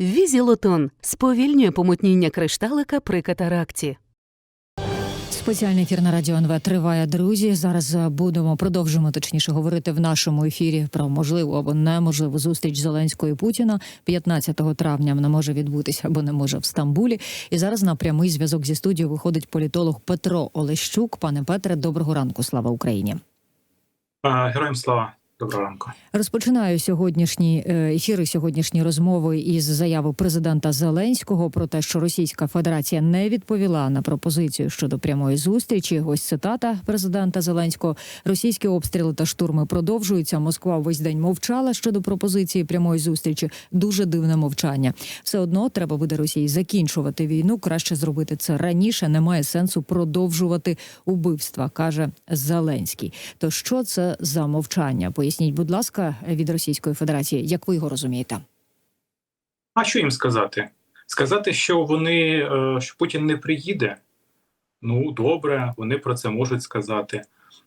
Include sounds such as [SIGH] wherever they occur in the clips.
Візілотон сповільнює помутніння кришталика при катаракті. Спеціальний ефір на радіо НВ триває, друзі. Зараз е, будемо продовжимо точніше говорити в нашому ефірі про можливу або неможливу зустріч Зеленського і Путіна 15 травня. Вона може відбутися або не може в Стамбулі. І зараз на прямий зв'язок зі студією виходить політолог Петро Олещук. Пане Петре, доброго ранку. Слава Україні. Героям слава, доброго ранку. Розпочинаю сьогоднішні е, ефіри, сьогоднішні розмови із заяви президента Зеленського про те, що Російська Федерація не відповіла на пропозицію щодо прямої зустрічі. Ось цитата президента Зеленського: російські обстріли та штурми продовжуються. Москва весь день мовчала щодо пропозиції прямої зустрічі. Дуже дивне мовчання. Все одно треба буде Росії закінчувати війну. Краще зробити це раніше. Немає сенсу продовжувати убивства, каже Зеленський. То що це за мовчання? Поясніть, будь ласка, від Російської Федерації, як ви його розумієте? А що їм сказати? Сказати, що вони е, що Путін не приїде. Ну добре, вони про це можуть сказати,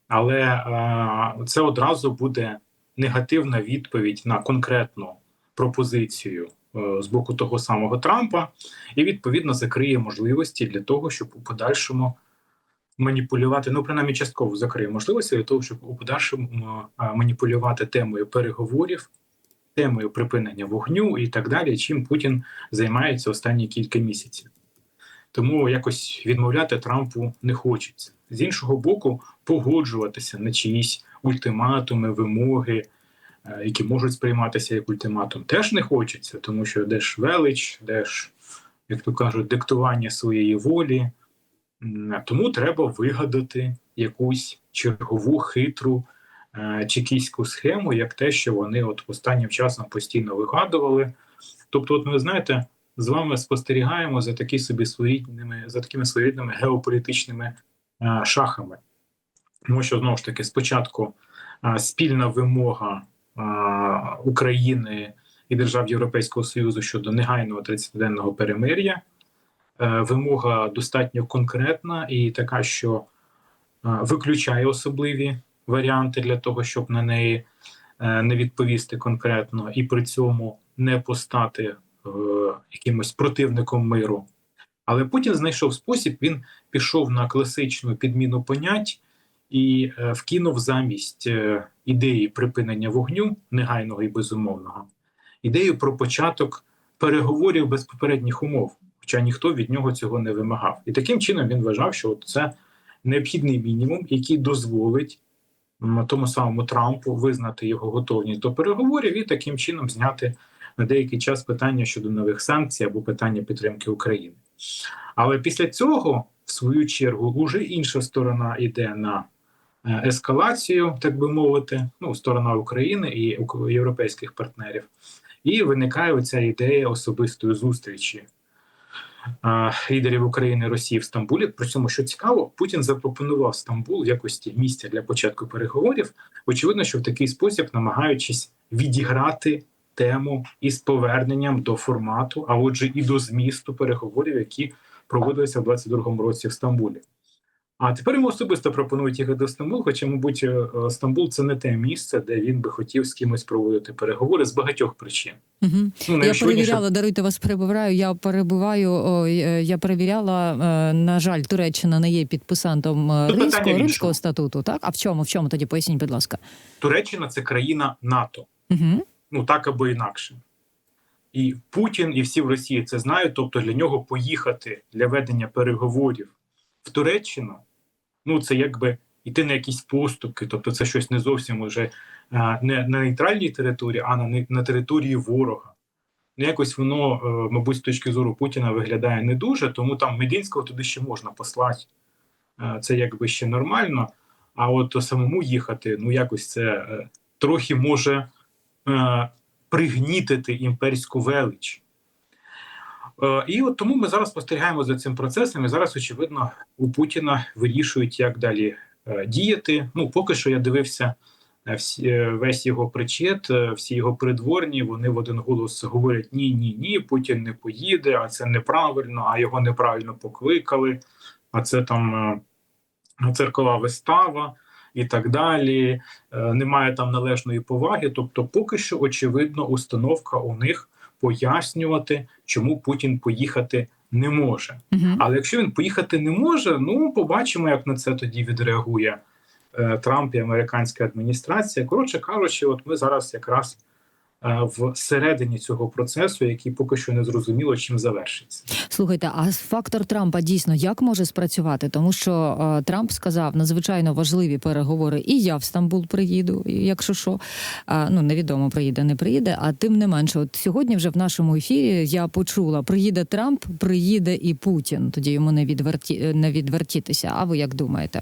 але е, це одразу буде негативна відповідь на конкретну пропозицію е, з боку того самого Трампа, і відповідно закриє можливості для того, щоб у подальшому маніпулювати, ну принаймні частково закриє можливості для того, щоб у подальшому маніпулювати темою переговорів, темою припинення вогню і так далі, чим Путін займається останні кілька місяців. Тому якось відмовляти Трампу не хочеться. З іншого боку, погоджуватися на чиїсь ультиматуми, вимоги, е, які можуть сприйматися як ультиматум, теж не хочеться, тому що де ж велич, де ж, як то кажуть, диктування своєї волі. Тому треба вигадати якусь чергову хитру е, чекійську схему, як те, що вони от останнім часом постійно вигадували. Тобто, от ми знаєте, з вами спостерігаємо за такі собі своєрідними, за такими своєрідними геополітичними е, шахами. Тому що знову ж таки, спочатку е, спільна вимога України і держав Європейського Союзу щодо негайного 30-денного перемир'я. Е, Вимога достатньо конкретна і така, що е, виключає особливі варіанти для того, щоб на неї е, не відповісти конкретно, і при цьому не постати якимось противником миру. Але Путін знайшов спосіб, він пішов на класичну підміну понять і вкинув замість ідеї припинення вогню негайного і безумовного, ідею про початок переговорів без попередніх умов. Хоча ніхто від нього цього не вимагав. І таким чином він вважав, що це необхідний мінімум, який дозволить тому самому Трампу визнати його готовність до переговорів і таким чином зняти на деякий час питання щодо нових санкцій або питання підтримки України. Але після цього, в свою чергу, уже інша сторона йде на е, ескалацію, так би мовити, ну, сторона України і європейських партнерів. І виникає оця ідея особистої зустрічі лідерів України і Росії в Стамбулі. При цьому, що цікаво, Путін запропонував Стамбул в якості місця для початку переговорів. Очевидно, що в такий спосіб намагаючись відіграти тему із поверненням до формату, а отже, і до змісту переговорів, які проводилися в 22-му році в Стамбулі. А тепер йому особисто пропонують їхати до Стамбул, хоча, мабуть, е, е, Стамбул це не те місце, де він би хотів з кимось проводити переговори з багатьох причин. Угу. Ну, Я перевіряла, даруйте вас перебираю. Я перебуваю. о, е, я перевіряла. е, На жаль, Туреччина не є підписантом е, Тут римського римського статуту. Так, а в чому? В чому тоді поясніть, будь ласка? Туреччина це країна НАТО. Угу. ну так або інакше. І Путін і всі в Росії це знають. Тобто для нього поїхати для ведення переговорів в Туреччину, ну це якби йти на якісь поступки, тобто це щось не зовсім уже е, не на нейтральній території, а на, на території ворога. Ну, якось воно, е, мабуть, з точки зору Путіна виглядає не дуже, тому там Мединського туди ще можна послати. Е, Це якби ще нормально. А от самому їхати, ну якось це трохи може пригнітити імперську велич. Е, і от тому ми зараз спостерігаємо за цим процесом. І зараз, очевидно, у Путіна вирішують, як далі е, діяти. Ну, поки що я дивився е, всі, весь його причет, всі його придворні. Вони в один голос говорять: ні, ні, ні, Путін не поїде, а це неправильно, а його неправильно покликали, а це там церкова вистава і так далі. Немає там належної поваги. Тобто, поки що, очевидно, установка у них пояснювати, чому Путін поїхати не може. Угу. Але якщо він поїхати не може, ну побачимо, як на це тоді відреагує е, Трамп і американська адміністрація. Коротше кажучи, от ми зараз якраз е, в середині цього процесу, який поки що не зрозуміло, чим завершиться. Слухайте, а фактор Трампа дійсно як може спрацювати? Тому що е, Трамп сказав надзвичайно важливі переговори, і я в Стамбул приїду, якщо що, а, ну невідомо приїде, не приїде. А тим не менше, от сьогодні вже в нашому ефірі я почула: приїде Трамп, приїде і Путін. Тоді йому не відверті не відвертітися. А ви як думаєте?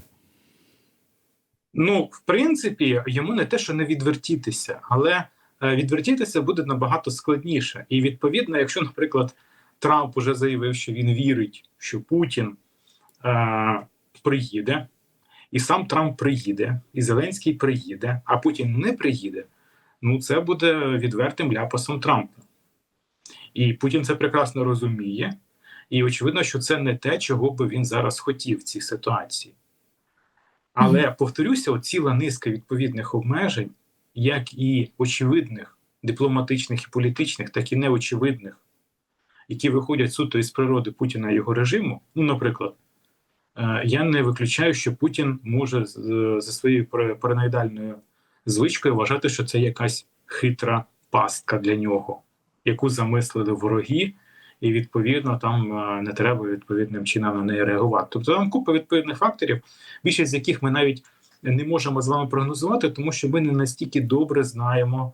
Ну, в принципі, йому не те, що не відвертітися, але відвертітися буде набагато складніше. І відповідно, якщо, наприклад, Трамп уже заявив, що він вірить, що Путін е, приїде, і сам Трамп приїде, і Зеленський приїде, а Путін не приїде, ну це буде відвертим ляпасом Трампа. І Путін це прекрасно розуміє. І очевидно, що це не те, чого би він зараз хотів в цій ситуації. Але повторюся, ціла низка відповідних обмежень, як і очевидних дипломатичних і політичних, так і неочевидних, які виходять суто із природи Путіна і його режиму. Ну, наприклад, е, я не виключаю, що Путін може за своєю пара- параноїдальною звичкою вважати, що це якась хитра пастка для нього, яку замислили вороги, і відповідно там е, не треба відповідним чином на неї реагувати. Тобто там купа відповідних факторів, більшість з яких ми навіть не можемо з вами прогнозувати, тому що ми не настільки добре знаємо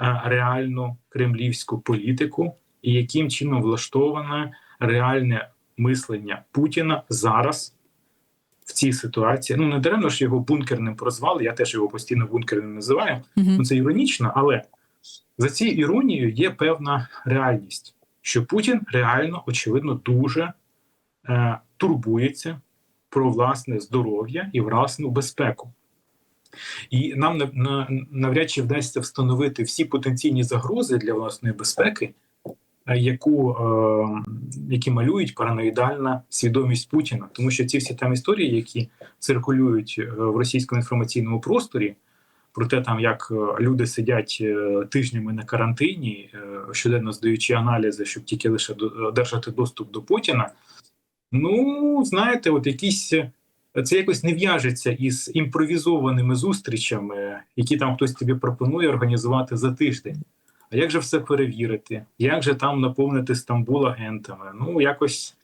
е, реальну кремлівську політику і яким чином влаштоване реальне мислення Путіна зараз в цій ситуації. Ну не даремно ж його бункерним прозвали. Я теж його постійно бункерним називаю. Ну, це іронічно, але за цією іронією є певна реальність, що Путін реально, очевидно, дуже е, турбується про власне здоров'я і власну безпеку. І нам на- на- навряд чи вдасться встановити всі потенційні загрози для власної безпеки, е, яку, е, які малюють параноїдальна свідомість Путіна. Тому що ці всі там історії, які циркулюють е, в російському інформаційному просторі, про те, там як е, люди сидять тижнями на карантині, щоденно здаючи аналізи, щоб тільки лише одержати доступ до Путіна. Ну, знаєте, от якісь це якось не в'яжеться із імпровізованими зустрічами, які там хтось тобі пропонує організувати за тиждень. А як же все перевірити? Як же там наповнити Стамбул агентами? Ну, якось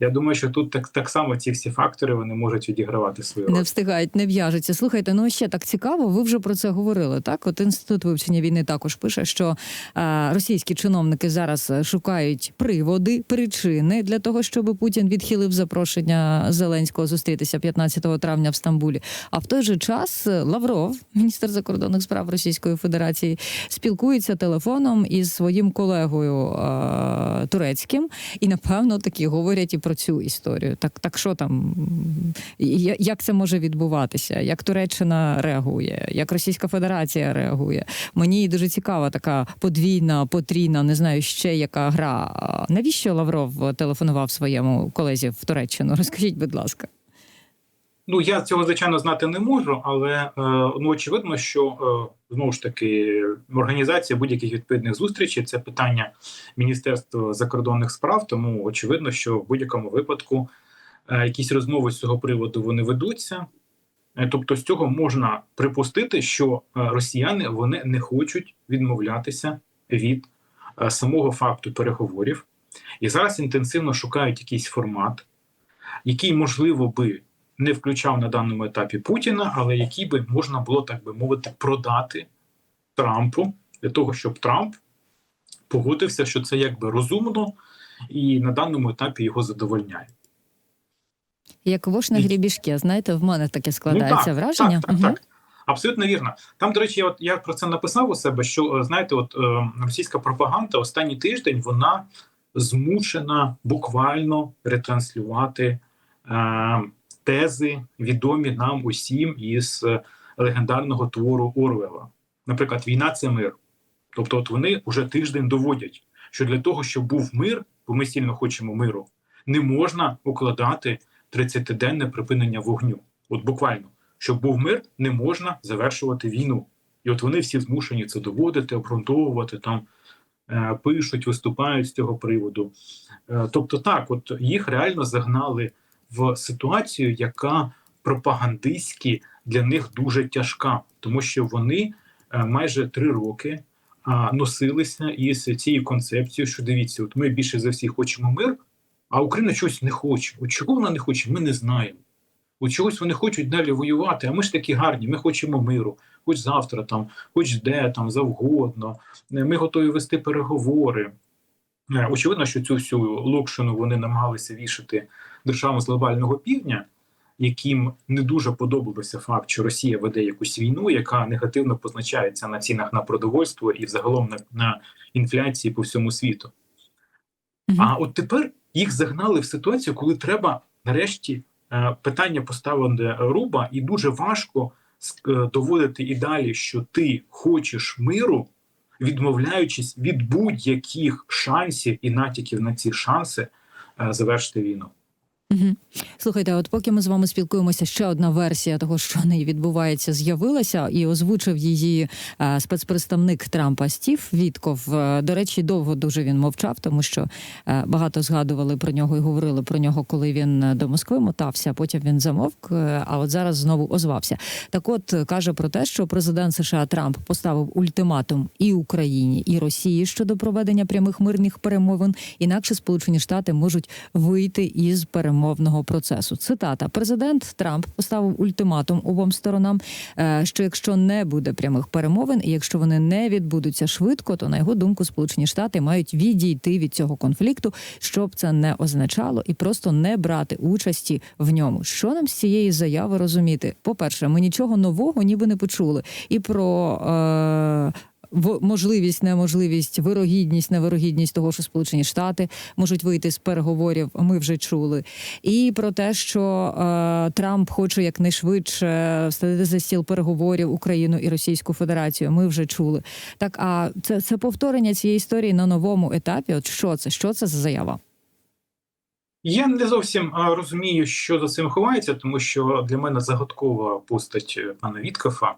я думаю, що тут так, так само ці всі фактори вони можуть відігравати свою роль. Не встигають, не в'яжуться. Слухайте, ну ще так цікаво. Ви вже про це говорили. Так, от інститут вивчення війни також пише, що е, російські чиновники зараз шукають приводи, причини для того, щоб Путін відхилив запрошення Зеленського зустрітися 15 травня в Стамбулі. А в той же час е, Лавров, міністр закордонних справ Російської Федерації, спілкується телефоном із своїм колегою е, турецьким, і напевно такі говорять і про цю історію. Так, так що там як це може відбуватися? Як Туреччина реагує, як Російська Федерація реагує? Мені дуже цікава така подвійна, потрійна, не знаю ще яка гра. Навіщо Лавров телефонував своєму колезі в Туреччину? Розкажіть, будь ласка. Ну я цього звичайно знати не можу, але е, ну очевидно, що е, знову ж таки організація будь-яких відповідних зустрічей це питання Міністерства закордонних справ. Тому очевидно, що в будь-якому випадку е, якісь розмови з цього приводу вони ведуться. Тобто, з цього можна припустити, що росіяни вони не хочуть відмовлятися від самого факту переговорів, і зараз інтенсивно шукають якийсь формат, який можливо би не включав на даному етапі Путіна, але який би можна було, так би мовити, продати Трампу для того, щоб Трамп погодився, що це якби розумно і на даному етапі його задовольняє. Як вош на грібішки, знаєте, в мене таке складається Ну, так, враження. Так, так, Мгм. так. Абсолютно вірно. Там, до речі, я, от, я про це написав у себе, що е, знаєте, от е, російська пропаганда останній тиждень вона змушена буквально ретранслювати е, тези, відомі нам усім із е, легендарного твору Орвела. Наприклад, війна це мир. Тобто, от вони вже тиждень доводять, що для того, щоб був мир, бо ми сильно хочемо миру, не можна укладати 30-денне припинення вогню. От буквально, щоб був мир, не можна завершувати війну. І от вони всі змушені це доводити, обґрунтовувати там. е, пишуть, виступають з цього приводу. Е, тобто, так, от їх реально загнали в ситуацію, яка пропагандистськи для них дуже тяжка, тому що вони е, майже три роки носилися із цією концепцією, що дивіться, от ми більше за всіх хочемо мир, а Україна чогось не хоче. От чого вона не хоче, ми не знаємо. От чогось вони хочуть далі воювати, а ми ж такі гарні, ми хочемо миру, хоч завтра, там, хоч де там завгодно. Е, Ми готові вести переговори. Е, Очевидно, що цю всю локшину вони намагалися вішати державам з глобального півдня, яким не дуже подобався факт, що Росія веде якусь війну, яка негативно позначається на цінах на продовольство і взагалом на, на інфляції по всьому світу. Мгм. А от тепер їх загнали в ситуацію, коли треба нарешті е, питання поставлене руба, і дуже важко е, доводити і далі, що ти хочеш миру, відмовляючись від будь-яких шансів і натяків на ці шанси е, завершити війну. Мгм. Слухайте, от поки ми з вами спілкуємося, ще одна версія того, що неї відбувається, з'явилася, і озвучив її е, спецпредставник Трампа Стів Вітков. Е, До речі, довго дуже він мовчав, тому що е, багато згадували про нього і говорили про нього, коли він е, до Москви мотався. Потім він замовк. е, А от зараз знову озвався. Так, от е, каже про те, що президент США Трамп поставив ультиматум і Україні, і Росії щодо проведення прямих мирних перемовин. Інакше Сполучені Штати можуть вийти із перемовного процесу. Цитата: президент Трамп поставив ультиматум обом сторонам, е, що якщо не буде прямих перемовин, і якщо вони не відбудуться швидко, то на його думку Сполучені Штати мають відійти від цього конфлікту, щоб це не означало, і просто не брати участі в ньому. Що нам з цієї заяви розуміти? По перше, ми нічого нового ніби не почули, і про. Е- можливість, неможливість, вирогідність, невирогідність того, що Сполучені Штати можуть вийти з переговорів. Ми вже чули, і про те, що е, Трамп хоче якнайшвидше встати за стіл переговорів Україну і Російську Федерацію. Ми вже чули. Так, а це, це повторення цієї історії на новому етапі. От що це? Що це за заява? Я не зовсім розумію, що за цим ховається, тому що для мене загадкова постать е, пана Віткафа.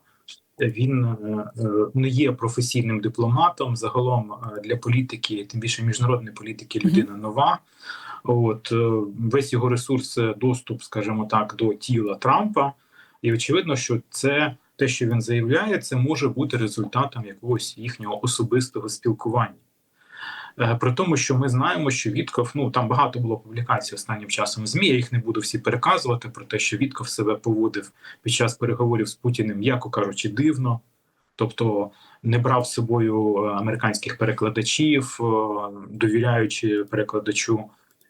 Він е, е, не є професійним дипломатом. Загалом е, для політики, тим більше міжнародної політики, людина нова. От весь його ресурс доступ, скажімо так, до тіла Трампа, і очевидно, що це те, що він заявляє, це може бути результатом якогось їхнього особистого спілкування. Е, При тому, що ми знаємо, що Вітков, ну там багато було публікацій останнім часом в ЗМІ. Я їх не буду всі переказувати про те, що Вітков себе поводив під час переговорів з Путіним, м'яко кажучи, дивно. Тобто не брав з собою е, американських перекладачів, е, довіряючи перекладачу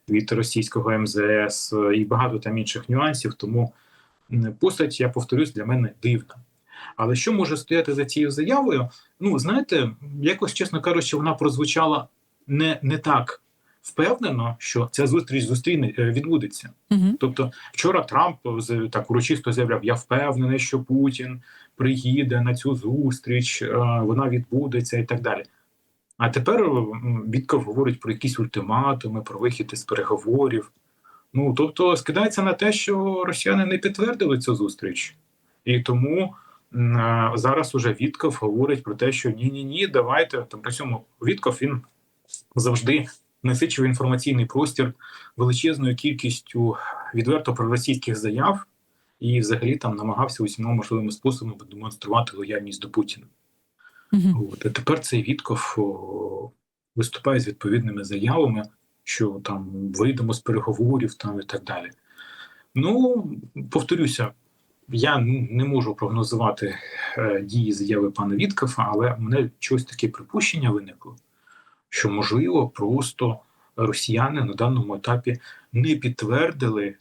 від російського МЗС і багато там інших нюансів. Тому постать, я повторюсь, для мене дивна. Але що може стояти за цією заявою? Ну, знаєте, якось, чесно кажучи, вона прозвучала не, не так впевнено, що ця зустріч зустріне е, відбудеться. Угу. Тобто, вчора Трамп з- так урочисто заявляв: Я впевнений, що Путін приїде на цю зустріч, е, вона відбудеться і так далі. А тепер м, говорить про якісь ультиматуми, про вихід із переговорів. Ну тобто, скидається на те, що росіяни не підтвердили цю зустріч, і тому е, зараз уже Вітков говорить про те, що ні, ні, ні, давайте там при цьому Вітков він завжди насичив інформаційний простір величезною кількістю відверто проросійських заяв, і взагалі там намагався усіма можливими способами демонструвати лояльність до Путіна. Угу. От. А тепер цей Вітков о, виступає з відповідними заявами, що там вийдемо з переговорів там і так далі. Ну, повторюся, я не можу прогнозувати е, дії заяви пана Віткофа, але мене щось таке припущення виникло, що можливо просто росіяни на даному етапі не підтвердили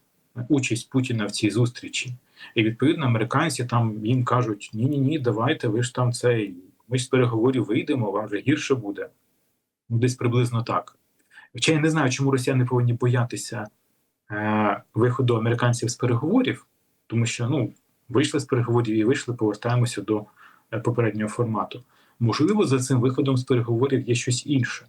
участь Путіна в цій зустрічі. І відповідно американці там їм кажуть: ні, ні, ні, давайте, ви ж там цей, ми ж з переговорів вийдемо, вам вже гірше буде. Ну, десь приблизно так. Хоча я не знаю, чому росіяни повинні боятися е, виходу американців з переговорів, тому що ну, вийшли з переговорів і вийшли, повертаємося до е, попереднього формату. Можливо, за цим виходом з переговорів є щось інше.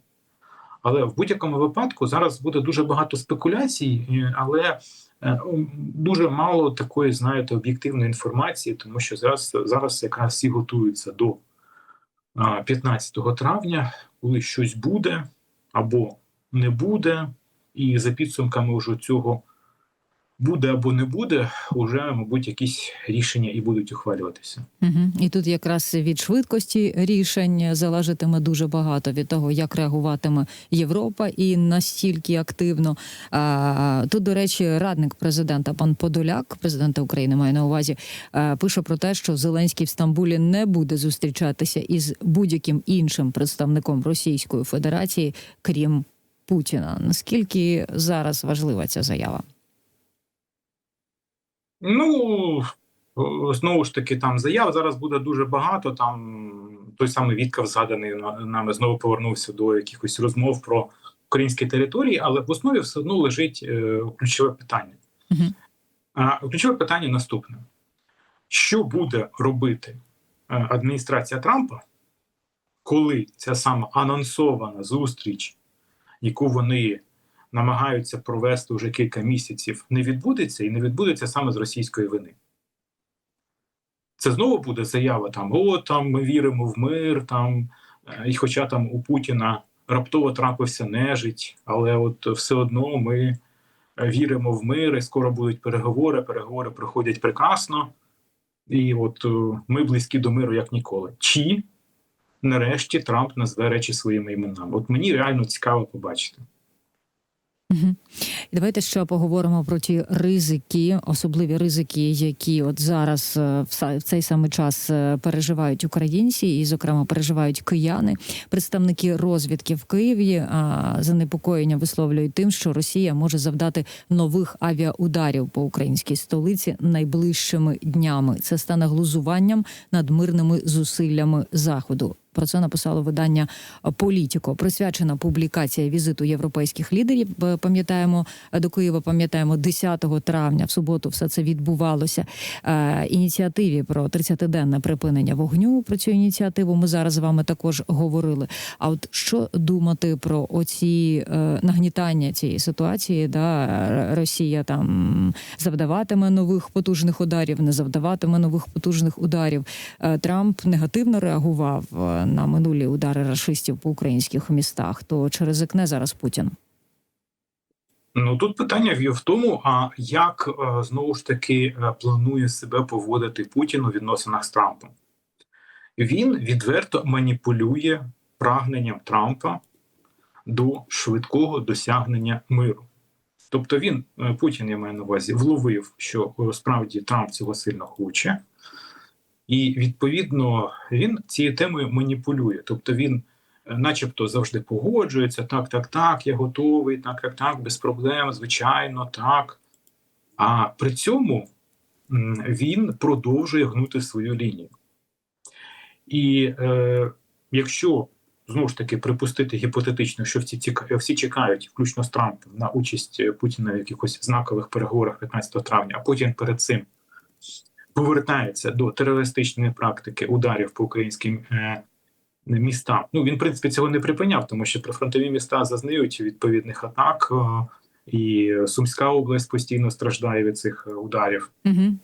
Але в будь-якому випадку зараз буде дуже багато спекуляцій, е, але е, дуже мало такої, знаєте, об'єктивної інформації, тому що зараз, зараз якраз всі готуються до 15 травня, коли щось буде або не буде, і за підсумками вже цього буде або не буде, вже, мабуть, якісь рішення і будуть ухвалюватися. Угу. І тут якраз від швидкості рішень залежатиме дуже багато від того, як реагуватиме Європа і настільки активно. Тут, до речі, радник президента пан Подоляк, президента України, має на увазі, пише про те, що Зеленський в Стамбулі не буде зустрічатися із будь-яким іншим представником Російської Федерації, крім Путіна. Наскільки зараз важлива ця заява? Ну знову ж таки, там заяв зараз буде дуже багато. Там той самий Віткав згаданий на- нами знову повернувся до якихось розмов про українські території, але в основі все одно лежить е, ключове питання. Мгм. А ключове питання наступне: що буде робити е, адміністрація Трампа, коли ця сама анонсована зустріч, яку вони намагаються провести вже кілька місяців, не відбудеться і не відбудеться саме з російської вини. Це знову буде заява там: о, там ми віримо в мир, там, е, і хоча там у Путіна раптово трапився нежить, але от все одно ми е, віримо в мир, і скоро будуть переговори, переговори проходять прекрасно, і от е, ми близькі до миру як ніколи. Чи нарешті Трамп назве речі своїми іменами? От мені реально цікаво побачити. І давайте ще поговоримо про ті ризики, особливі ризики, які от зараз е, в цей самий час е, переживають українці, і, зокрема, переживають кияни. Представники розвідки в Києві занепокоєння висловлюють тим, що Росія може завдати нових авіаударів по українській столиці найближчими днями. Це стане глузуванням над мирними зусиллями заходу. Про це написало видання Політіко. Присвячена публікація візиту європейських лідерів. Е, Пам'ятаємо е, до Києва. Пам'ятаємо 10 травня. В суботу все це відбувалося. Е, ініціативі про 30-денне припинення вогню. Про цю ініціативу ми зараз з вами також говорили. А от що думати про оці нагнітання цієї ситуації? Да, Росія там завдаватиме нових потужних ударів, не завдаватиме нових потужних ударів. Трамп негативно реагував на минулі удари рашистів по українських містах. То чи ризикне зараз Путін? Ну тут питання в тому, а як е, знову ж таки е, планує себе поводити Путін у відносинах з Трампом? Він відверто маніпулює прагненням Трампа до швидкого досягнення миру. Тобто він, е, Путін, я маю на увазі, вловив, що справді Трамп цього сильно хоче, і відповідно він цією темою маніпулює. Тобто він е, начебто завжди погоджується, так, так, так, я готовий, так, так, так, без проблем, звичайно, так. А при цьому він продовжує гнути свою лінію. І е, якщо знову ж таки припустити гіпотетично, що всі, всі чекають, включно з Трампом, на участь Путіна в якихось знакових переговорах 15 травня, а Путін перед цим повертається до терористичної практики ударів по українським е, містам. Ну він в принципі цього не припиняв, тому що прифронтові міста зазнають відповідних атак, е, і Сумська область постійно страждає від цих е, ударів. Угу.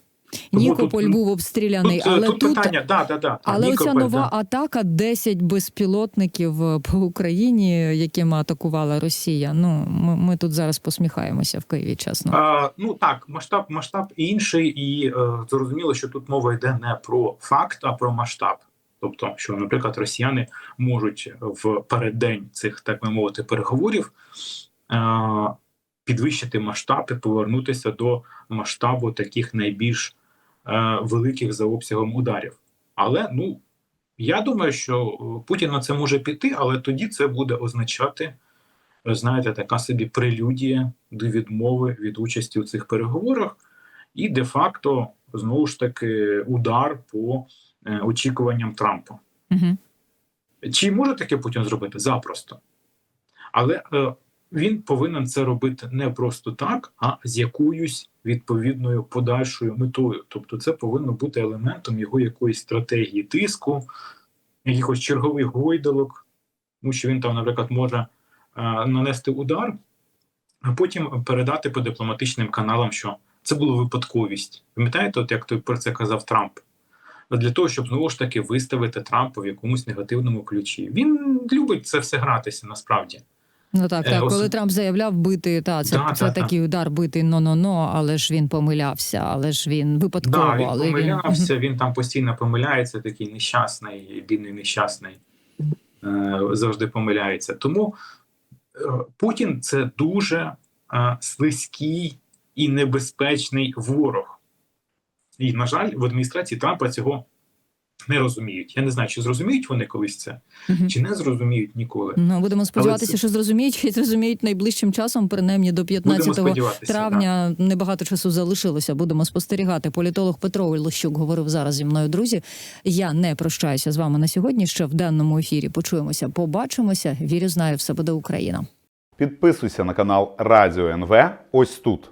Нікополь тут- був обстріляний, Тут, е, але тут, тут. питання, да, да, да, Але Нікополь, оця нова да. атака 10 безпілотників е, по Україні, якими атакувала Росія. Ну ми, ми тут зараз посміхаємося в Києві, чесно. А, ну так, масштаб масштаб інший, і е, зрозуміло, що тут мова йде не про факт, а про масштаб. Тобто, що, наприклад, росіяни можуть в переддень цих, так би мовити, переговорів е, підвищити масштаб і повернутися до масштабу таких найбільш великих за обсягом ударів. Але ну я думаю, що е, Путін на це може піти, але тоді це буде означати знаєте, така собі прелюдія до відмови від участі у цих переговорах, і де-факто знову ж таки удар по е, очікуванням Трампа. Угу. Чи може таке Путін зробити? Запросто. Але е, він повинен це робити не просто так, а з якоюсь відповідною подальшою метою. Тобто, це повинно бути елементом його якоїсь стратегії тиску, якихось чергових гойдалок, тому що він там, наприклад, може е, нанести удар, а потім передати по дипломатичним каналам, що це була випадковість. Пам'ятаєте, от як той про це казав Трамп? для того, щоб знову ж таки виставити Трампа в якомусь негативному ключі. Він любить це все гратися насправді. Ну так, Е, так. ос- Коли Трамп заявляв бити, та це, Да, це да, такий удар бити но-но-но, але ж він помилявся, але ж він випадково, Да, він але помилявся, [LAUGHS] він там постійно помиляється, такий нещасний, бідний нещасний, е, завжди помиляється. Тому е, Путін це дуже слизький і небезпечний ворог. І, на жаль, в адміністрації Трампа цього не розуміють. Я не знаю, чи зрозуміють вони колись це, Мгм. чи не зрозуміють ніколи. Ну, будемо сподіватися, це- що зрозуміють і зрозуміють найближчим часом, принаймні до Будемо 15 сподіватися. да. травня. Небагато часу залишилося. Будемо спостерігати. Політолог Петро Лощук говорив зараз зі мною. Друзі, я не прощаюся з вами на сьогодні. Ще в денному ефірі почуємося, побачимося. Вірю, знаю, все буде Україна. Підписуйся на канал Радіо НВ ось тут.